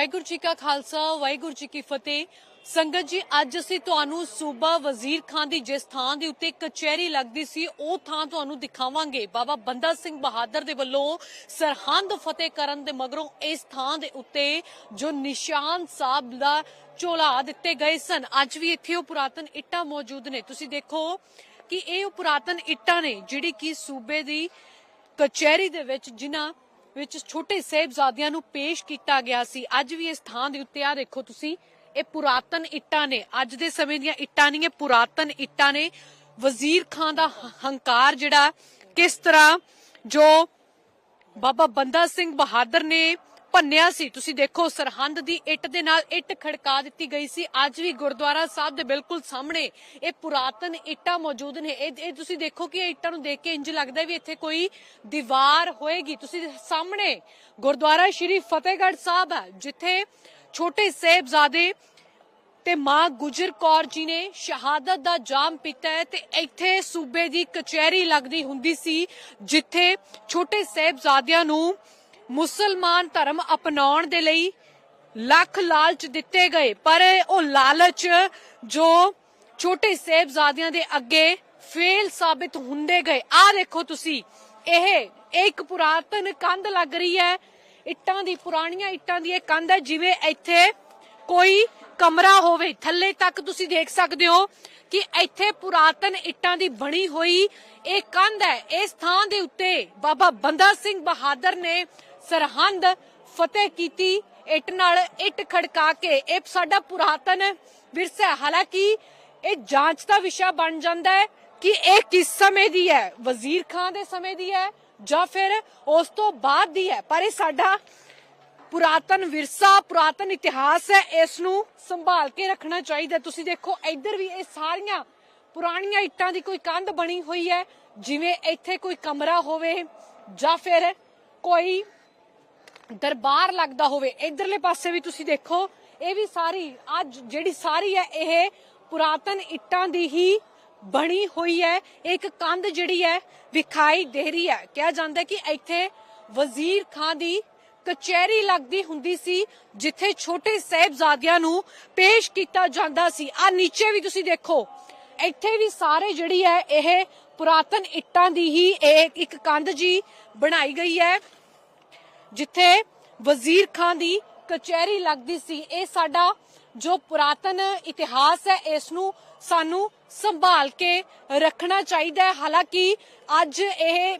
ਵਾਹਿਗੁਰੂ ਜੀ ਕਾ ਖਾਲਸਾ, ਵਾਹਿਗੁਰੂ ਜੀ ਕੀ ਫਤਿਹ। ਸੰਗਤ ਜੀ, ਅੱਜ ਅਸੀਂ ਤੁਹਾਨੂੰ ਸੂਬਾ ਵਜ਼ੀਰ ਖਾਨ ਦੀ ਜਿਸ ਥਾਂ ਦੇ ਉੱਤੇ ਕਚਹਿਰੀ ਲੱਗਦੀ ਸੀ, ਉਹ ਥਾਂ ਤੁਹਾਨੂੰ ਦਿਖਾਵਾਂਗੇ। ਬਾਬਾ ਬੰਦਾ ਸਿੰਘ ਬਹਾਦਰ ਦੇ ਵੱਲੋਂ ਸਰਹੰਦ ਫਤਿਹ ਕਰਨ ਦੇ ਮਗਰੋਂ ਇਸ ਥਾਂ ਦੇ ਉੱਤੇ ਜੋ ਨਿਸ਼ਾਨ ਸਾਹਿਬ ਦਾ ਝੋਲਾ ਦਿੱਤੇ ਗਏ ਸਨ। ਅੱਜ ਵੀ ਇੱਥੇ ਉਹ ਪੁਰਾਤਨ ਇੱਟਾਂ ਮੌਜੂਦ ਨੇ। ਤੁਸੀਂ ਦੇਖੋ ਕਿ ਇਹ ਉਹ ਪੁਰਾਤਨ ਇੱਟਾਂ ਨੇ ਜਿਹੜੀ ਕਿ ਸੂਬੇ ਦੀ ਕਚਹਿਰੀ ਦੇ ਵਿੱਚ ਜਿਨ੍ਹਾਂ ਵਿੱਚ ਛੋਟੇ ਸਾਹਿਬਜ਼ਾਦਿਆਂ ਨੂੰ ਪੇਸ਼ ਕੀਤਾ ਗਿਆ ਸੀ। ਅੱਜ ਵੀ ਇਸ ਥਾਂ ਦੇ ਉੱਤੇ ਆ ਦੇਖੋ ਤੁਸੀਂ, ਇਹ ਪੁਰਾਤਨ ਇੱਟਾਂ ਨੇ। ਅੱਜ ਦੇ ਸਮੇਂ ਦੀਆਂ ਇੱਟਾਂ ਨਹੀਂ, ਇਹ ਪੁਰਾਤਨ ਇੱਟਾਂ ਨੇ। ਵਜ਼ੀਰ ਖਾਨ ਦਾ ਹੰਕਾਰ ਜਿਹੜਾ, ਕਿਸ ਤਰ੍ਹਾਂ ਜੋ ਬਾਬਾ ਬੰਦਾ ਸਿੰਘ ਬਹਾਦਰ ਨੇ ਭੰਨਿਆ ਸੀ। ਤੁਸੀਂ ਦੇਖੋ, ਸਰਹੰਦ ਦੀ ਇੱਟ ਦੇ ਨਾਲ ਇੱਟ ਖੜਕਾ ਦਿੱਤੀ ਗਈ ਸੀ। ਅੱਜ ਵੀ ਗੁਰਦੁਆਰਾ ਸਾਹਿਬ ਦੇ ਬਿਲਕੁਲ ਸਾਹਮਣੇ ਇਹ ਪੁਰਾਤਨ ਇੱਟਾਂ ਮੌਜੂਦ ਨੇ। ਇਹ ਤੁਸੀਂ ਦੇਖੋ ਕਿ ਇਹ ਇੱਟਾਂ ਨੂੰ ਦੇਖ ਕੇ ਇੰਜ ਲੱਗਦਾ ਵੀ ਇੱਥੇ ਕੋਈ ਦੀਵਾਰ ਹੋਏਗੀ। ਤੁਸੀਂ ਸਾਹਮਣੇ ਗੁਰਦੁਆਰਾ ਸ਼੍ਰੀ ਫਤਿਹਗੜ੍ਹ ਸਾਹਿਬ ਹੈ, ਜਿੱਥੇ ਛੋਟੇ ਸਾਹਿਬਜ਼ਾਦੇ ਤੇ ਮਾਂ ਗੁਜਰ ਕੌਰ ਜੀ ਨੇ ਸ਼ਹਾਦਤ ਦਾ ਜਾਮ ਪੀਤਾ ਹੈ ਤੇ ਇੱਥੇ ਸੂਬੇ ਦੀ ਕਚਹਿਰੀ ਲੱਗਦੀ ਹੁੰਦੀ ਸੀ, ਜਿੱਥੇ ਛੋਟੇ ਸਾਹਿਬਜ਼ਾਦਿਆਂ ਨੂੰ ਮੁਸਲਮਾਨ ਧਰਮ ਅਪਣਾਉਣ ਦੇ ਲਈ ਲੱਖ ਲਾਲਚ ਦਿੱਤੇ ਗਏ। ਪਰ ਉਹ ਲਾਲਚ ਜੋ ਛੋਟੇ ਸਾਹਿਬਜ਼ਾਦਿਆਂ ਦੇ ਅੱਗੇ ਫੇਲ ਸਾਬਿਤ ਹੁੰਦੇ ਗਏ। ਆਹ ਦੇਖੋ ਤੁਸੀਂ, ਇਹ ਇੱਕ ਪੁਰਾਤਨ ਕੰਧ ਲੱਗ ਰਹੀ ਹੈ। ਇੱਟਾਂ ਦੀ, ਪੁਰਾਣੀਆਂ ਇੱਟਾਂ ਦੀ ਇਹ ਕੰਧ ਹੈ, ਜਿਵੇਂ ਇੱਥੇ ਕੋਈ ਕਮਰਾ ਹੋਵੇ, ਥੱਲੇ ਤੱਕ ਤੁਸੀਂ ਦੇਖ ਸਕਦੇ ਹੋ ਕਿ ਇੱਥੇ ਪੁਰਾਤਨ ਇੱਟਾਂ ਦੀ ਬਣੀ ਹੋਈ ਇਹ ਕੰਧ ਹੈ। ਇਸ ਥਾਂ ਦੇ ਉੱਤੇ ਬਾਬਾ ਬੰਦਾ ਸਿੰਘ ਬਹਾਦਰ ਨੇ ਸਰਹੰਦ ਫਤਿਹ ਕੀਤੀ, ਇੱਟ ਨਾਲ ਇੱਟ ਖੜਕਾ ਕੇ। ਇਹ ਸਾਡਾ ਪੁਰਾਤਨ ਵਿਰਸਾ ਹੈ। ਹਾਲਾਂਕਿ ਇਹ ਜਾਂਚ ਦਾ ਵਿਸ਼ਾ ਬਣ ਜਾਂਦਾ ਹੈ ਕਿ ਇਹ ਕਿਸ ਸਮੇਂ ਦੀ ਹੈ? ਵਜ਼ੀਰ ਖਾਨ ਦੇ ਸਮੇਂ ਦੀ ਹੈ ਜਾਂ ਫਿਰ ਉਸ ਤੋਂ ਬਾਅਦ ਦੀ ਹੈ? ਪਰ ਇਹ ਸਾਡਾ ਪੁਰਾਤਨ ਵਿਰਸਾ, ਪੁਰਾਤਨ ਇਤਿਹਾਸ ਹੈ। ਇਸ ਨੂੰ ਸੰਭਾਲ ਕੇ ਰੱਖਣਾ ਚਾਹੀਦਾ ਤੁਸੀਂ ਦੇਖੋ, ਇੱਧਰ ਵੀ ਇਹ ਸਾਰੀਆਂ ਪੁਰਾਣੀਆਂ ਇੱਟਾਂ ਦੀ ਕੋਈ ਕੰਧ ਬਣੀ ਹੋਈ ਹੈ। ਜਿਵੇਂ ਇੱਥੇ ਕੋਈ ਕਮਰਾ ਹੋਵੇ ਜਾਂ ਫਿਰ ਕੋਈ ਦਰਬਾਰ ਲੱਗਦਾ ਹੋਵੇ, ਇਧਰਲੇ ਪਾਸੇ ਵੀ ਤੁਸੀਂ ਦੇਖੋ, ਇਹ ਵੀ ਸਾਰੀ, ਅੱਜ ਜਿਹੜੀ ਸਾਰੀ ਹੈ, ਇਹ ਪੁਰਾਤਨ ਇੱਟਾਂ ਦੀ ਹੀ ਬਣੀ ਹੋਈ ਹੈ। ਇੱਕ ਕੰਧ ਜਿਹੜੀ ਹੈ, ਵਿਖਾਈ ਦੇ ਰਹੀ ਹੈ। ਕਿਹਾ ਜਾਂਦਾ ਹੈ ਕਿ ਇੱਥੇ ਵਜ਼ੀਰ ਖਾਨ ਦੀ ਕਚਹਿਰੀ ਲੱਗਦੀ ਹੁੰਦੀ ਸੀ, ਜਿੱਥੇ ਛੋਟੇ ਸਾਹਿਬਜ਼ਾਦਿਆਂ ਨੂੰ ਪੇਸ਼ ਕੀਤਾ ਜਾਂਦਾ ਸੀ। ਆ ਨੀਚੇ ਵੀ ਤੁਸੀਂ ਦੇਖੋ, ਇੱਥੇ ਵੀ ਸਾਰੇ ਜਿਹੜੀ ਹੈ, ਇਹ ਪੁਰਾਤਨ ਇੱਟਾਂ ਦੀ ਹੀ ਇਹ ਇੱਕ ਕੰਧ ਜੀ ਬਣਾਈ ਗਈ ਹੈ। ਜਿੱਥੇ ਵਜ਼ੀਰ ਖਾਨ ਦੀ ਕਚਹਿਰੀ ਲੱਗਦੀ ਸੀ। ਇਹ ਸਾਡਾ ਜੋ ਪੁਰਾਤਨ ਇਤਿਹਾਸ ਹੈ, ਇਸ ਨੂੰ ਸਾਨੂੰ ਸੰਭਾਲ ਕੇ ਰੱਖਣਾ ਚਾਹੀਦਾ ਹੈ। ਹਾਲਾਂਕਿ ਅੱਜ ਇਹ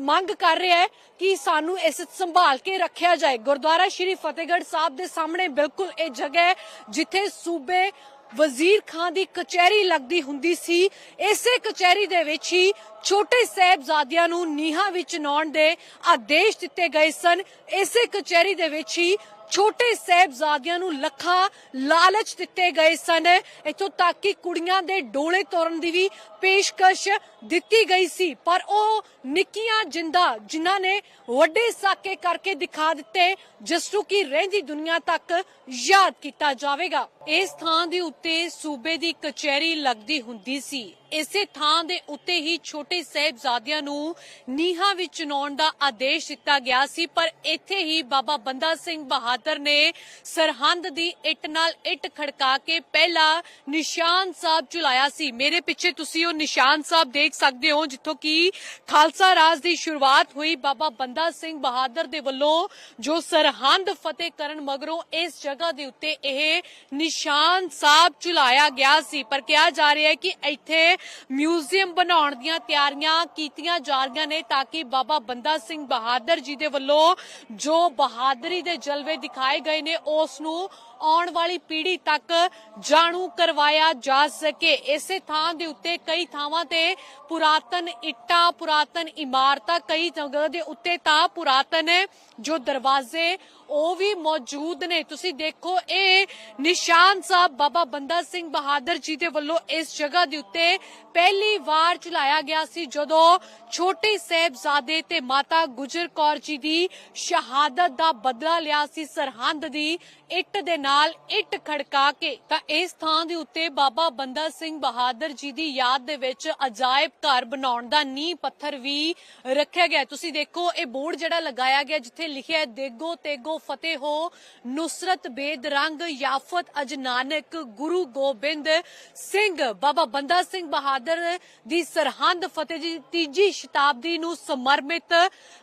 ਮੰਗ ਕਰ ਰਿਹਾ ਹੈ ਕਿ ਸਾਨੂੰ ਇਸ ਸੰਭਾਲ ਕੇ ਰੱਖਿਆ ਜਾਏ। ਗੁਰਦੁਆਰਾ ਸ਼੍ਰੀ ਫਤਿਹਗੜ੍ਹ ਸਾਹਿਬ ਦੇ ਸਾਹਮਣੇ ਬਿਲਕੁਲ ਇਹ ਜਗ੍ਹਾ ਹੈ, ਜਿੱਥੇ ਸੂਬੇ ਵਜ਼ੀਰ ਖਾਨ ਦੀ ਕਚਹਿਰੀ ਲੱਗਦੀ ਹੁੰਦੀ ਸੀ। ਇਸੇ ਕਚਹਿਰੀ ਦੇ ਵਿੱਚ ਹੀ ਛੋਟੇ ਸਾਹਿਬਜ਼ਾਦਿਆਂ ਨੂੰ ਨੀਹਾਂ ਵਿੱਚ ਨਾਉਣ ਦੇ ਆਦੇਸ਼ ਦਿੱਤੇ ਗਏ ਸਨ। ਇਸੇ ਕਚਹਿਰੀ ਦੇ ਵਿੱਚ ਹੀ ਛੋਟੇ ਸਾਹਿਬਜ਼ਾਦਿਆਂ ਨੂੰ ਲੱਖਾਂ ਲਾਲਚ ਦਿੱਤੇ ਗਏ ਸਨ। ਇਥੋਂ ਤੱਕ ਕਿ ਕੁੜੀਆਂ ਦੇ ਡੋਲੇ ਤੋੜਨ ਦੀ ਵੀ ਪੇਸ਼ਕਸ਼ ਦਿੱਤੀ ਗਈ ਸੀ। ਪਰ ਉਹ ਨਿੱਕੀਆਂ ਜਿੰਦਾ, ਜਿਨ੍ਹਾਂ ਨੇ ਵੱਡੇ ਸਾਕੇ ਕਰਕੇ ਦਿਖਾ ਦਿੱਤੇ, ਜਿਸ ਨੂੰ ਕਿ ਰਹਿੰਦੀ ਦੁਨੀਆ ਤੱਕ ਯਾਦ ਕੀਤਾ ਜਾਵੇਗਾ। ਇਸ ਥਾਂ ਦੇ ਉੱਤੇ ਸੂਬੇ ਦੀ ਕਚਹਿਰੀ ਲੱਗਦੀ ਹੁੰਦੀ ਸੀ। ਇਸੇ ਥਾਂ ਦੇ ਉੱਤੇ ਹੀ ਛੋਟੇ ਸਾਹਿਬਜ਼ਾਦਿਆਂ ਨੂੰ ਨੀਹਾਂ ਵਿੱਚ ਚੁਣਾਉਣ ਦਾ ਆਦੇਸ਼ ਦਿੱਤਾ ਗਿਆ ਸੀ, ਪਰ ਇੱਥੇ ਹੀ ਬਾਬਾ ਬੰਦਾ ਸਿੰਘ ਬਹਾਦਰ ਨੇ ਸਰਹੰਦ ਦੀ ਇੱਟ ਨਾਲ ਇੱਟ ਖੜਕਾ ਕੇ ਪਹਿਲਾ ਨਿਸ਼ਾਨ ਸਾਹਿਬ ਚੁਲਾਇਆ ਸੀ। ਮੇਰੇ ਪਿੱਛੇ ਤੁਸੀਂ ਉਹ ਨਿਸ਼ਾਨ ਸਾਹਿਬ ਦੇਖ ਸਕਦੇ ਹੋ, ਜਿੱਥੋਂ ਕਿ ਖਾਲਸਾ ਰਾਜ ਦੀ ਸ਼ੁਰੂਆਤ ਹੋਈ ਬਾਬਾ ਬੰਦਾ ਸਿੰਘ ਬਹਾਦਰ ਦੇ ਵੱਲੋਂ, ਜੋ ਸਰਹੰਦ ਫਤਿਹ ਕਰਨ ਮਗਰੋਂ ਇਸ ਜਗ੍ਹਾ ਦੇ ਉੱਤੇ ਇਹ ਨਿਸ਼ਾਨ ਸਾਹਿਬ ਚੁਲਾਇਆ ਗਿਆ ਸੀ। ਪਰ ਕਿਹਾ ਜਾ ਰਿਹਾ ਹੈ ਕਿ ਇੱਥੇ ਮਿਊਜ਼ੀਅਮ ਬਣਾਉਣ ਦੀਆਂ ਤਿਆਰੀਆਂ ਕੀਤੀਆਂ ਜਾ ਰਹੀਆਂ ਨੇ ਤਾਂ ਕਿ ਬਾਬਾ ਬੰਦਾ ਸਿੰਘ ਬਹਾਦਰ ਜੀ ਦੇ ਵੱਲੋਂ ਜੋ ਬਹਾਦਰੀ ਦੇ ਜਲਵੇ ਦਿਖਾਏ ਗਏ ਨੇ, ਉਸ ਨੂੰ ਆਉਣ ਵਾਲੀ ਪੀੜ੍ਹੀ ਤੱਕ ਜਾਣੂ ਕਰਵਾਇਆ ਜਾ ਸਕੇ। ਇਸੇ ਥਾਂ ਦੇ ਉੱਤੇ ਕਈ ਥਾਵਾਂ ਤੇ ਪੁਰਾਤਨ ਇੱਟਾਂ, ਪੁਰਾਤਨ ਇਮਾਰਤਾਂ, ਕਈ ਜਗ੍ਹਾ ਦੇ ਉੱਤੇ ਤਾਂ ਪੁਰਾਤਨ ਜੋ ਦਰਵਾਜ਼ੇ, ਉਹ ਵੀ ਮੌਜੂਦ ਨੇ। ਤੁਸੀਂ ਦੇਖੋ, ਇਹ ਨਿਸ਼ਾਨ ਸਾਹਿਬ ਬਾਬਾ ਬੰਦਾ ਸਿੰਘ ਬਹਾਦਰ ਜੀ ਦੇ ਵੱਲੋਂ ਇਸ ਜਗ੍ਹਾ ਦੇ ਉੱਤੇ ਪਹਿਲੀ ਵਾਰ ਚਲਾਇਆ ਗਿਆ ਸੀ, ਜਦੋਂ ਛੋਟੇ ਸਾਹਿਬਜ਼ਾਦੇ ਤੇ ਮਾਤਾ ਗੁਜਰ ਕੌਰ ਜੀ ਦੀ ਸ਼ਹਾਦਤ ਦਾ ਬਦਲਾ ਲਿਆ ਸੀ। ਸਰਹੰਦ ਦੀ ਇੱਟ ਦੇ ਨਾਲ ਨਾਲ ਇੱਟ ਖੜਕਾ ਕੇ, ਤਾਂ ਇਸ ਥਾਂ ਦੇ ਉੱਤੇ ਬਾਬਾ ਬੰਦਾ ਸਿੰਘ ਬਹਾਦਰ ਜੀ ਦੀ ਯਾਦ ਦੇ ਵਿੱਚ ਅਜਾਇਬ ਘਰ ਬਣਾਉਣ ਦਾ ਨੀਂਹ ਪੱਥਰ ਵੀ ਰੱਖਿਆ ਗਿਆ ਤੁਸੀਂ ਦੇਖੋ, ਇਹ ਬੋਰਡ ਜਿਹੜਾ ਲਗਾਇਆ ਗਿਆ, ਜਿੱਥੇ ਲਿਖਿਆ ਦੇਗੋ ਤੇਗੋ ਫਤਿਹ ਹੋ, ਨੁਸਰਤ ਬੇਦਰੰਗ ਯਾਫਤ ਅਜਨਾਨਕ ਗੁਰੂ ਗੋਬਿੰਦ ਸਿੰਘ। ਬਾਬਾ ਬੰਦਾ ਸਿੰਘ ਬਹਾਦਰ ਦੀ ਸਰਹੰਦ ਫਤਿਹ ਜੀ ਤੀਜੀ ਸ਼ਤਾਬਦੀ ਨੂੰ ਸਮਰਪਿਤ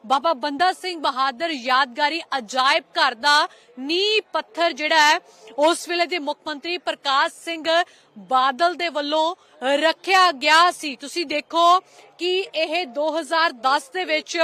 ਬਾਬਾ ਬੰਦਾ ਸਿੰਘ ਬਹਾਦਰ ਯਾਦਗਾਰੀ ਅਜਾਇਬ ਘਰ ਦਾ ਨੀਂਹ ਪੱਥਰ ਜਿਹੜਾ ਹੈ ਉਸ ਵੇਲੇ ਦੇ ਮੁੱਖ ਮੰਤਰੀ ਪ੍ਰਕਾਸ਼ ਸਿੰਘ ਬਾਦਲ ਦੇ ਵੱਲੋਂ ਰੱਖਿਆ ਗਿਆ ਸੀ। ਤੁਸੀਂ ਦੇਖੋ ਕਿ ਇਹ 2010 ਦੇ ਵਿੱਚ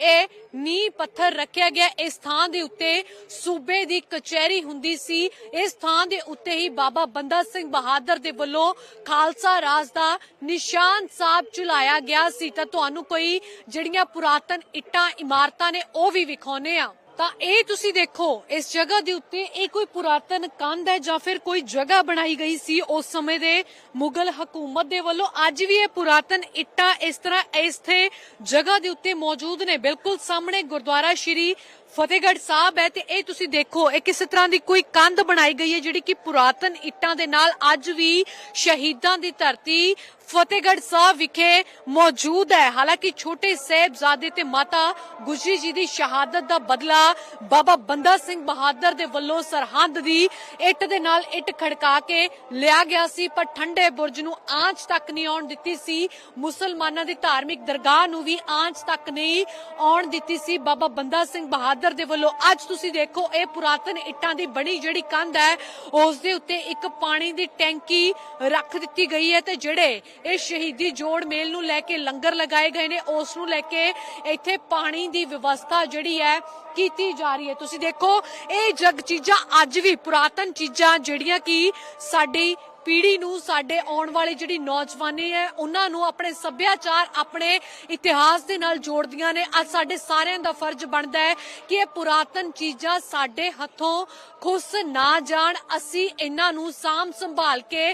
ਇਹ ਨੀਂਹ ਪੱਥਰ ਰੱਖਿਆ ਗਿਆ। ਇਸ ਥਾਂ ਦੇ ਉੱਤੇ ਸੂਬੇ ਦੀ ਕਚਹਿਰੀ ਹੁੰਦੀ ਸੀ। ਇਸ ਥਾਂ ਦੇ ਉੱਤੇ ਹੀ ਬਾਬਾ ਬੰਦਾ ਸਿੰਘ ਬਹਾਦਰ ਦੇ ਵੱਲੋਂ ਖਾਲਸਾ ਰਾਜ ਦਾ ਨਿਸ਼ਾਨ ਸਾਹਿਬ ਚੁਲਾਇਆ ਗਿਆ ਸੀ। ਤਾਂ ਤੁਹਾਨੂੰ ਕੋਈ ਜਿਹੜੀਆਂ ਪੁਰਾਤਨ ਇੱਟਾਂ, ਇਮਾਰਤਾਂ ਨੇ ਉਹ ਵੀ ਵਿਖਾਉਨੇ ਆ ਤਾਂ ਇਹ ਤੁਸੀਂ ਦੇਖੋ, ਇਸ ਜਗ੍ਹਾ ਦੇ ਉੱਤੇ ਇਹ ਕੋਈ ਪੁਰਾਤਨ ਕੰਧ ਹੈ ਜਾਂ ਫਿਰ ਕੋਈ ਜਗ੍ਹਾ ਬਣਾਈ ਗਈ ਸੀ ਉਸ ਸਮੇਂ ਦੇ ਮੁਗਲ ਹਕੂਮਤ ਦੇ ਵੱਲੋਂ। ਅੱਜ ਵੀ ਇਹ ਪੁਰਾਤਨ ਇੱਟਾਂ ਇਸ ਤਰ੍ਹਾਂ ਇਸਥੇ ਜਗ੍ਹਾ ਦੇ ਉੱਤੇ ਮੌਜੂਦ ਨੇ। ਬਿਲਕੁਲ ਸਾਹਮਣੇ ਗੁਰਦੁਆਰਾ ਸ਼੍ਰੀ ਫਤਿਹਗੜ੍ਹ ਸਾਹਿਬ ਹੈ ਤੇ ਇਹ ਤੁਸੀਂ ਦੇਖੋ, ਇਹ ਕਿਸੇ ਤਰ੍ਹਾਂ ਦੀ ਕੋਈ ਕੰਧ ਬਣਾਈ ਗਈ ਹੈ ਜਿਹੜੀ ਕਿ ਪੁਰਾਤਨ ਇੱਟਾਂ ਦੇ ਨਾਲ ਅੱਜ ਵੀ ਸ਼ਹੀਦਾਂ ਦੀ ਧਰਤੀ ਫਤਿਹਗੜ੍ਹ ਸਾਹਿਬ ਵਿਖੇ ਮੌਜੂਦ ਹੈ। ਹਾਲਾਂਕਿ ਛੋਟੇ ਸਾਹਿਬਜ਼ਾਦੇ ਤੇ ਮਾਤਾ ਗੁਜਰੀ ਜੀ ਦੀ ਸ਼ਹਾਦਤ ਦਾ ਬਦਲਾ ਬਾਬਾ ਬੰਦਾ ਸਿੰਘ ਬਹਾਦਰ ਦੇ ਵੱਲੋਂ ਸਰਹੰਦ ਦੀ ਇੱਟ ਦੇ ਨਾਲ ਇੱਟ ਖੜਕਾ ਕੇ ਲਿਆ ਗਿਆ ਸੀ, ਪਰ ਠੰਡੇ ਬੁਰਜ ਨੂੰ ਆਂਚ ਤੱਕ ਨਹੀਂ ਆਉਣ ਦਿੱਤੀ ਸੀ। ਮੁਸਲਮਾਨਾਂ ਦੀ ਧਾਰਮਿਕ ਦਰਗਾਹ ਨੂੰ ਵੀ ਆਂਚ ਤੱਕ ਨਹੀਂ ਆਉਣ ਦਿੱਤੀ ਸੀ। ਬਾਬਾ ਬੰਦਾ ਸਿੰਘ ਬਹਾਦਰ ਦੇ ਵੱਲੋਂ ਅੱਜ ਤੁਸੀਂ ਦੇਖੋ ਇਹ ਪੁਰਾਤਨ ਇੱਟਾਂ ਦੀ ਬਣੀ ਜਿਹੜੀ ਕੰਧ ਹੈ, ਉਸ ਦੇ ਉੱਤੇ ਇੱਕ ਪਾਣੀ ਦੀ ਟੈਂਕੀ ਰੱਖ ਦਿੱਤੀ ਗਈ ਹੈ ਤੇ ਜਿਹੜੇ ਇਹ ਸ਼ਹੀਦੀ ਜੋੜ ਮੇਲ ਨੂੰ ਲੈ ਕੇ ਲੰਗਰ ਲਗਾਏ ਗਏ ਨੇ, ਉਸ ਨੂੰ ਲੈ ਕੇ ਇੱਥੇ ਪਾਣੀ ਦੀ ਵਿਵਸਥਾ ਜਿਹੜੀ ਹੈ ਕੀਤੀ ਜਾ ਰਹੀ ਹੈ। ਤੁਸੀਂ ਦੇਖੋ, ਇਹ ਜਗ ਚੀਜ਼ਾਂ ਅੱਜ ਵੀ ਪੁਰਾਤਨ ਚੀਜ਼ਾਂ ਜਿਹੜੀਆਂ ਕਿ ਸਾਡੀ ਪੀੜ੍ਹੀ ਨੂੰ ਸਾਡੇ ਆਉਣ ਵਾਲੀ ਜਿਹੜੀ ਨੌਜਵਾਨੀ ਹੈ ਉਹਨਾਂ ਨੂੰ ਆਪਣੇ ਸੱਭਿਆਚਾਰ, ਆਪਣੇ ਇਤਿਹਾਸ ਦੇ ਨਾਲ ਜੋੜਦੀਆਂ ਨੇ। ਅੱਜ ਸਾਡੇ ਸਾਰਿਆਂ ਦਾ ਫਰਜ਼ ਬਣਦਾ ਹੈ ਕਿ ਇਹ ਪੁਰਾਤਨ ਚੀਜ਼ਾਂ ਸਾਡੇ ਹੱਥੋਂ ਖੁੱਸ ਨਾ ਜਾਣ। ਅਸੀਂ ਇਹਨਾਂ ਨੂੰ ਸਾਂਭ ਸੰਭਾਲ ਕੇ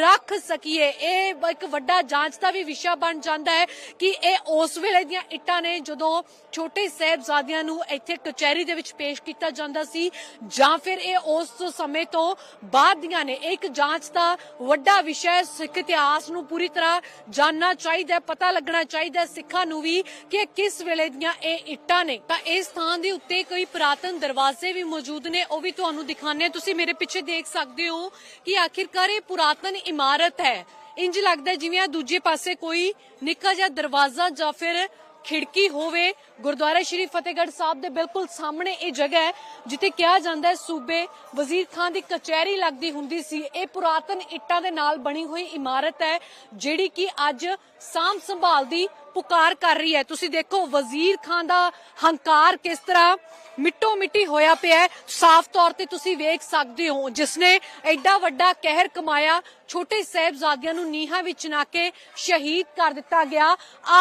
ਰੱਖ ਸਕੀਏ। ਇਹ ਇੱਕ ਵੱਡਾ ਜਾਂਚ ਦਾ ਵੀ ਵਿਸ਼ਾ ਬਣ ਜਾਂਦਾ ਹੈ ਕਿ ਇਹ ਉਸ ਵੇਲੇ ਦੀਆਂ ਇੱਟਾਂ ਨੇ ਜਦੋਂ ਛੋਟੇ ਸਾਹਿਬਜ਼ਾਦਿਆਂ ਨੂੰ ਇੱਥੇ ਕਚਹਿਰੀ ਦੇ ਵਿੱਚ ਪੇਸ਼ ਕੀਤਾ ਜਾਂਦਾ ਸੀ ਜਾਂ ਫਿਰ ਇਹ ਉਸ ਸਮੇਂ ਤੋਂ ਬਾਅਦ ਦੀਆਂ ਨੇ। ਇਹ ਇੱਕ ਜਾਂਚ ਦਾ ਵੱਡਾ ਵਿਸ਼ਾ ਹੈ, ਸਿੱਖ ਇਤਿਹਾਸ ਨੂੰ ਪੂਰੀ ਤਰ੍ਹਾਂ ਜਾਨਣਾ ਚਾਹੀਦਾ ਪਤਾ ਲੱਗਣਾ ਚਾਹੀਦਾ ਸਿੱਖਾਂ ਨੂੰ ਵੀ ਕਿ ਕਿਸ ਵੇਲੇ ਦੀਆਂ ਇਹ ਇੱਟਾਂ ਨੇ। ਤਾਂ ਇਸ ਥਾਂ ਦੇ ਉੱਤੇ ਕਈ ਪੁਰਾਤਨ ਦਰਵਾਜ਼ੇ ਵੀ ਮੌਜੂਦ ਨੇ, ਉਹ ਵੀ ਤੁਹਾਨੂੰ ਦਿਖਾਣੇ ਤੁਸੀਂ ਮੇਰੇ ਪਿੱਛੇ ਦੇਖ ਸਕਦੇ ਹੋ ਕਿ ਆਖਿਰਕਾਰ ਇਹ ਪੁਰਾਤਨ ਇਮਾਰਤ ਹੈ। ਇੰਜ ਲੱਗਦਾ ਜਿਵੇਂ ਆ ਦੂਜੇ ਪਾਸੇ ਕੋਈ ਨਿੱਕਾ ਜਿਹਾ ਦਰਵਾਜ਼ਾ ਜਾਂ ਫਿਰ ਖਿੜਕੀ ਹੋਵੇ ਗੁਰਦੁਆਰਾ ਸ਼੍ਰੀ ਫਤਿਹਗੜ੍ਹ ਸਾਹਿਬ ਦੇ ਬਿਲਕੁਲ ਸਾਹਮਣੇ ਇਹ ਜਗ੍ਹਾ ਹੈ, ਜਿੱਥੇ ਕਿਹਾ ਜਾਂਦਾ ਹੈ ਸੂਬੇ ਵਜ਼ੀਰ ਖਾਨ ਦੀ ਕਚਹਿਰੀ ਲੱਗਦੀ ਹੁੰਦੀ ਸੀ। ਇਹ ਪੁਰਾਤਨ ਇੱਟਾਂ ਦੇ ਨਾਲ ਬਣੀ ਹੋਈ ਇਮਾਰਤ ਹੈ, ਜਿਹੜੀ ਕਿ ਅੱਜ ਸਾਂਭ ਸੰਭਾਲ ਦੀ ਪੁਕਾਰ ਕਰ ਰਹੀ ਹੈ। ਤੁਸੀਂ ਦੇਖੋ ਵਜ਼ੀਰ ਖਾਨ ਦਾ ਹੰਕਾਰ ਕਿਸ ਤਰ੍ਹਾਂ ਮਿੱਟੋ ਮਿੱਟੀ ਹੋਇਆ ਪਿਆ ਹੈ। ਸਾਫ਼ ਤੌਰ ਤੇ ਤੁਸੀਂ ਵੇਖ ਸਕਦੇ ਹੋ ਜਿਸਨੇ ਐਡਾ ਵੱਡਾ ਕਹਿਰ ਕਮਾਇਆ, ਛੋਟੇ ਸਾਹਿਬਜ਼ਾਦਿਆਂ ਨੂੰ ਨੀਹਾਂ ਵਿੱਚ ਨਾ ਕੇ ਸ਼ਹੀਦ ਕਰ ਦਿੱਤਾ ਗਿਆ।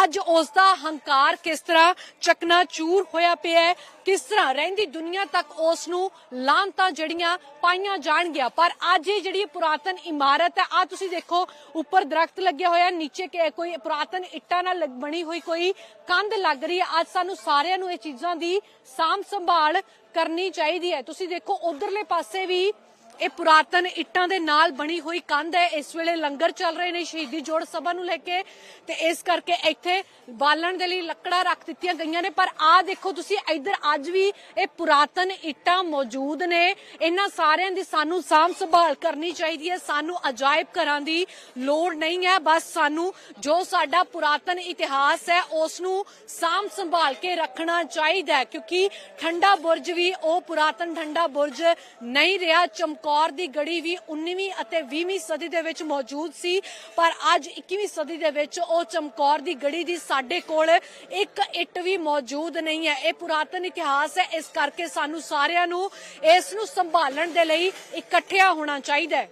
ਅੱਜ ਉਸ ਦਾ ਹੰਕਾਰ ਕਿਸ ਤਰ੍ਹਾਂ ਚਕਨਾਚੂਰ ਹੋਇਆ ਪਿਆ ਹੈ। ਕਿਸ ਤਰ੍ਹਾਂ ਰਹਿੰਦੀ ਦੁਨੀਆ ਤੱਕ ਉਸ ਨੂੰ ਲਾਂਤਾਂ ਜੜੀਆਂ ਪਾਈਆਂ ਜਾਣਗੀਆਂ। ਪਰ ਅੱਜ ਇਹ ਜਿਹੜੀ ਪੁਰਾਤਨ ਇਮਾਰਤ ਹੈ ਆ ਤੁਸੀਂ ਦੇਖੋ, ਉੱਪਰ ਦਰਖਤ ਲੱਗਿਆ ਹੋਇਆ ਨੀਚੇ ਕੋਈ ਪੁਰਾਤਨ ਇੱਟਾਂ ਨਾਲ ਬਣੀ ਹੋਈ ਕੋਈ ਕੰਧ ਲੱਗ ਰਹੀ ਹੈ। ਅੱਜ ਸਾਨੂੰ ਸਾਰਿਆਂ ਨੂੰ ਇਹ ਚੀਜ਼ਾਂ ਦੀ ਸਾਂਭ ਸੰਭਾਲ ਕਰਨੀ ਚਾਹੀਦੀ ਹੈ। ਤੁਸੀਂ ਦੇਖੋ, ਉਧਰਲੇ ਪਾਸੇ ਵੀ ਇਹ ਪੁਰਾਤਨ ਇੱਟਾਂ ਦੇ ਨਾਲ ਬਣੀ ਹੋਈ ਕੰਧ ਹੈ। ਇਸ ਵੇਲੇ ਲੰਗਰ ਚੱਲ ਰਹੇ ਨੇ ਸ਼ਹੀਦੀ ਜੋੜ ਸਭਾ ਨੂੰ ਲੈ ਕੇ ਤੇ ਇਸ ਕਰਕੇ ਇੱਥੇ ਬਾਲਣ ਦੇ ਲਈ ਲੱਕੜਾਂ ਰੱਖ ਦਿੱਤੀਆਂ ਗਈਆਂ ਨੇ। ਪਰ ਆਹ ਦੇਖੋ ਤੁਸੀਂ, ਇੱਧਰ ਅੱਜ ਵੀ ਇਹ ਪੁਰਾਤਨ ਇੱਟਾਂ ਮੌਜੂਦ ਨੇ। ਇਹਨਾਂ ਸਾਰਿਆਂ ਦੀ ਸਾਨੂੰ ਸਾਂਭ ਸੰਭਾਲ ਕਰਨੀ ਚਾਹੀਦੀ ਹੈ। ਸਾਨੂੰ ਅਜਾਇਬ ਘਰਾਂ ਦੀ ਲੋੜ ਨਹੀਂ ਹੈ। ਬਸ ਸਾਨੂੰ ਜੋ ਸਾਡਾ ਪੁਰਾਤਨ ਇਤਿਹਾਸ ਹੈ ਉਸ ਨੂੰ ਸਾਂਭ ਸੰਭਾਲ ਕੇ ਰੱਖਣਾ ਚਾਹੀਦਾ ਹੈ। ਕਿਉਂਕਿ ਠੰਡਾ ਬੁਰਜ ਵੀ, ਉਹ ਪੁਰਾਤਨ ਠੰਡਾ ਬੁਰਜ ਨਹੀਂ ਰਿਹਾ। ਚਮਕੌਰ ਦੀ ਗੜੀ ਵੀ 19ਵੀਂ ਅਤੇ 20ਵੀਂ ਸਦੀ ਦੇ ਵਿੱਚ ਮੌਜੂਦ ਸੀ। ਪਰ ਅੱਜ 21ਵੀਂ ਸਦੀ ਦੇ ਵਿੱਚ ਉਹ ਚਮਕੌਰ ਦੀ ਗੜੀ ਦੀ ਸਾਡੇ ਕੋਲ ਇੱਕ ਇੱਟ ਵੀ ਮੌਜੂਦ ਨਹੀਂ ਹੈ। ਇਹ ਪੁਰਾਤਨ ਇਤਿਹਾਸ ਹੈ। ਇਸ ਕਰਕੇ ਸਾਨੂੰ ਸਾਰਿਆਂ ਨੂੰ ਇਸ ਨੂੰ ਸੰਭਾਲਣ ਦੇ ਲਈ ਇਕੱਠਿਆ ਹੋਣਾ ਚਾਹੀਦਾ ਹੈ।